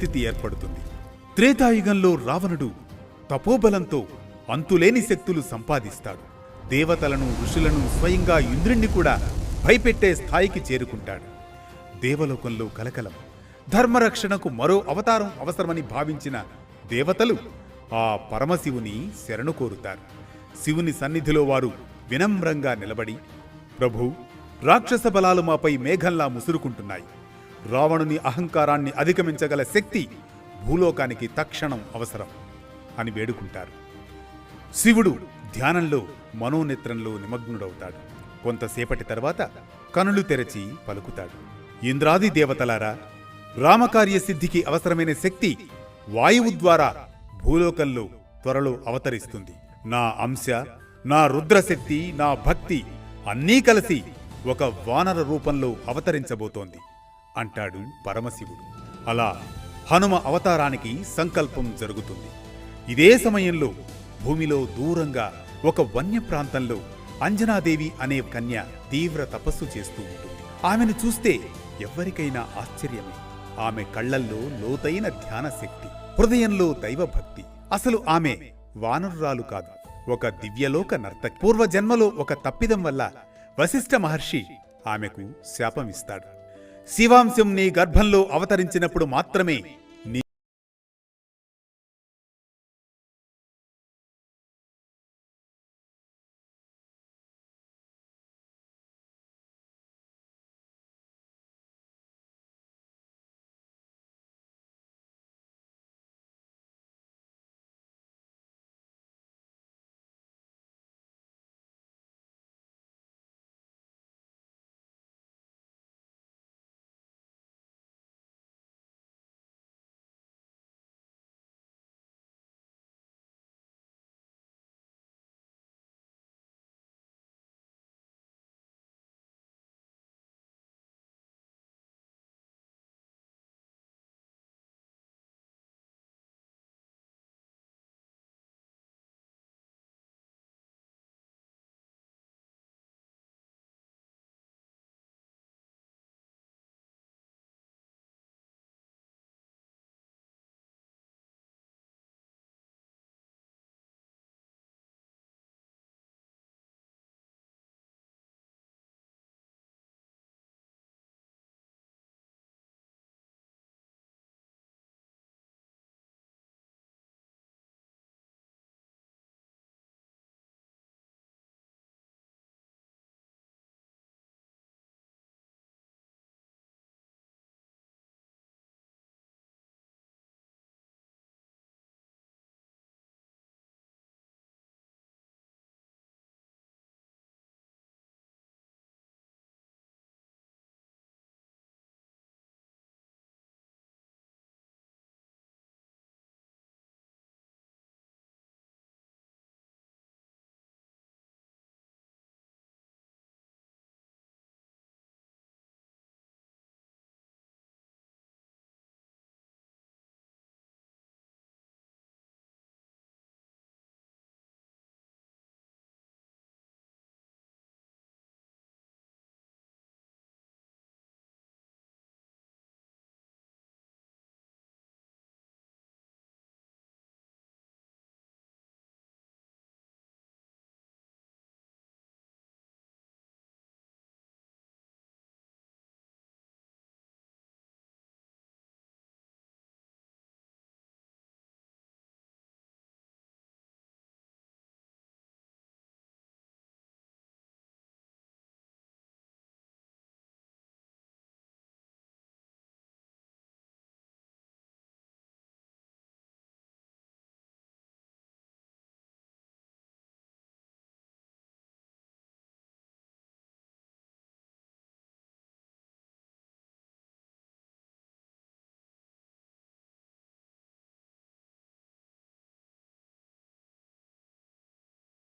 పరిస్థితి ఏర్పడుతుంది. త్రేతాయుగంలో రావణుడు తపోబలంతో అంతులేని శక్తులు సంపాదిస్తాడు. దేవతలను ఋషులను స్వయంగా ఇంద్రుణ్ణి కూడా భయపెట్టే స్థాయికి చేరుకుంటాడు. దేవలోకంలో కలకలం ధర్మరక్షణకు మరో అవతారం అవసరమని భావించిన దేవతలు ఆ పరమశివుని శరణు కోరుతారు. శివుని సన్నిధిలో వారు వినమ్రంగా నిలబడి ప్రభు రాక్షస బలాలు మాపై మేఘంలా ముసురుకుంటున్నాయి. రావణుని అహంకారాన్ని అధిగమించగల శక్తి భూలోకానికి తక్షణం అవసరం అని వేడుకుంటారు. శివుడు ధ్యానంలో మనోనేత్రంలో నిమగ్నుడవుతాడు. కొంతసేపటి తర్వాత కనులు తెరచి పలుకుతాడు. ఇంద్రాది దేవతలారా రామకార్య సిద్ధికి అవసరమైన శక్తి వాయువు ద్వారా భూలోకంలో త్వరలో అవతరిస్తుంది. నా అంశ నా రుద్రశక్తి నా భక్తి అన్నీ కలిసి ఒక వానర రూపంలో అవతరించబోతోంది. అంటాడు పరమశివుడు. అలా హనుమ అవతారానికి సంకల్పం జరుగుతుంది. ఇదే సమయంలో భూమిలో దూరంగా ఒక వన్య ప్రాంతంలో అంజనాదేవి అనే కన్య తీవ్ర తపస్సు చేస్తూ ఉంటుంది. ఆమెను చూస్తే ఎవ్వరికైనా ఆశ్చర్యమే. ఆమె కళ్ళల్లో లోతైన ధ్యాన శక్తి హృదయంలో దైవభక్తి. అసలు ఆమె వానరురాలు కాదు. ఒక దివ్యలోక నర్తకి. పూర్వజన్మలో ఒక తప్పిదం వల్ల వశిష్ఠ మహర్షి ఆమెకు శాపమిస్తాడు శివాంశం నీ గర్భంలో అవతరించినప్పుడు మాత్రమే